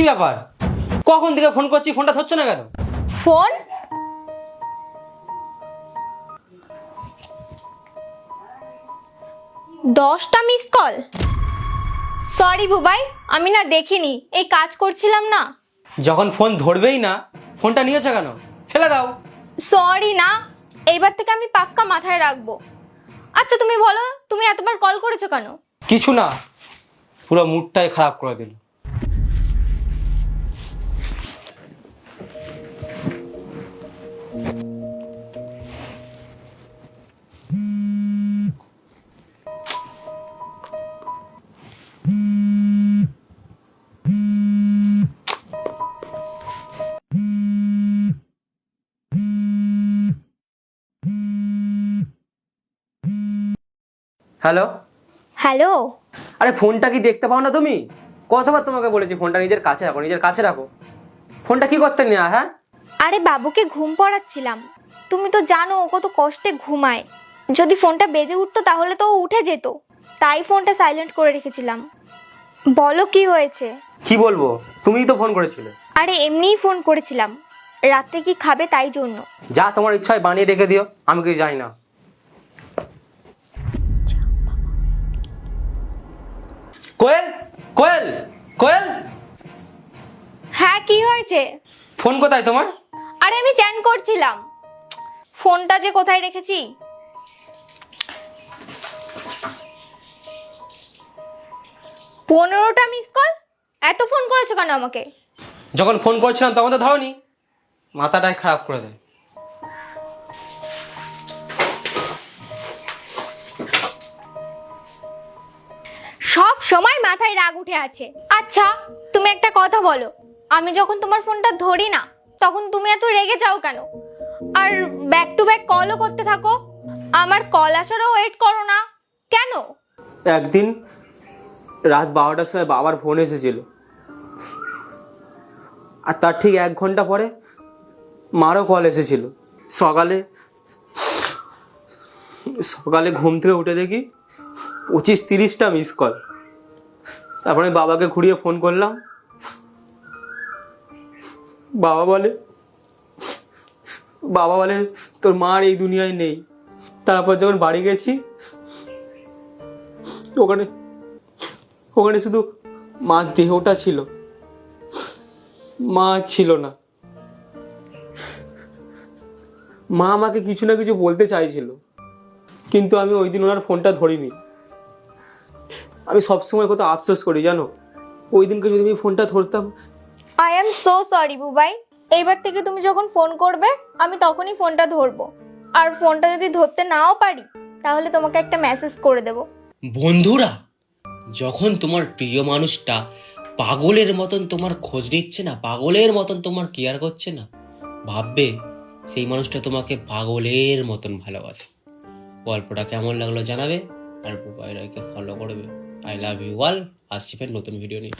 কি ব্যাপার? কখন থেকে ফোন করছি ফোনটা ধরছো না কেন? ফোন? দশটা মিস কল সরি বুবাই আমি না দেখিনি এই কাজ করছিলাম না। যখন ফোন ধরবেই না ফোনটা নিয়েছো কেন? ফেলে দাও। সরি না এইবার থেকে আমি পাক্কা মাথায় রাখব। আচ্ছা তুমি বলো তুমি এতবার কল করেছ কেন? কিছু না পুরো মুডটাই খারাপ করে দিল। হ্যালো? হ্যালো? আরে ফোনটা কি দেখতে পাও না তুমি? কতবার তোমাকে বলেছি ফোনটা নিজের কাছে রাখো নিজের কাছে রাখো। ফোনটা কি করতে নেওয়া হ্যাঁ? আরে বাবুকে ঘুম পড়াচ্ছিলাম। তুমি তো জানো ও কত কষ্টে ঘুমায়। যদি ফোনটা বেজে উঠতো তাহলে তো ও উঠে যেত। তাই ফোনটা সাইলেন্ট করে রেখেছিলাম। বলো কি হয়েছে? কি বলব? তুমিই তো ফোন করেছিলে। আরে এমনিই ফোন করেছিলাম। রাত্রে কি খাবে তাই জন্য। যা তোমার ইচ্ছা হয় বানিয়ে রেখে দিও আমি কিছু জানি না। কোয়েল কোয়েল কোয়েল। হ্যাঁ কি হয়েছে? ফোন কোথায় তোমার? আরে আমি চ্যান করছিলাম। ফোনটা যে কোথায় রেখেছি? পনেরোটা মিস কল এত ফোন করেছ কেন আমাকে? যখন ফোন করছিলাম তখন তো ধরনি। মাথাটাই খারাপ করে দেয় সময় মাথায় রাগ উঠে আছে। আচ্ছা তুমি একটা কথা বলো। আমি যখন তোমার ফোনটা ধরি না, তখন তুমি এত রেগে যাও কেন? আর ব্যাক টু ব্যাক কলও করতে থাকো। আমার কল আসারও ওয়েট করো না। কেন? একদিন রাত বারোটার সময় বাবার ফোন এসেছিল। আর তার ঠিক এক ঘণ্টা পরে মারও কল এসেছিল। সকালে সকালে ঘুম থেকে উঠে দেখি পঁচিশ তিরিশটা মিস কল তারপরে আমি বাবাকে ঘুরিয়ে ফোন করলাম। বাবা বলে বাবা বলে, তোর মা এই দুনিয়ায় নেই। তারপর যখন বাড়ি গেছি, ওখানে ওখানে শুধু মার দেহটা ছিল। মা ছিল না। মা আমাকে কিছু না কিছু বলতে চাইছিল। কিন্তু আমি ওই দিন ওনার ফোনটা ধরিনি। আমি সবসময় কত আফসোস করি জানো? ওই দিনকে যদি আমি ফোনটা ধরতাম। I am so sorry Bubai. এইবার থেকে তুমি যখন ফোন করবে আমি তখনই ফোনটা ধরবো। আর ফোনটা যদি ধরতে নাও পারি তাহলে তোমাকে একটা মেসেজ করে দেবো। বন্ধুরা যখন তোমার প্রিয় মানুষটা পাগলের মতন তোমার খোঁজ নিচ্ছে না পাগলের মতন তোমার কেয়ার করছে না ভাববে সেই মানুষটা তোমাকে পাগলের মতন ভালোবাসে। গল্পটা কেমন লাগল জানাবে আর বুবাই রায়কে ফলো করবে। আই লাভ ইউ অল আসছি ফের নতুন ভিডিও নিয়ে।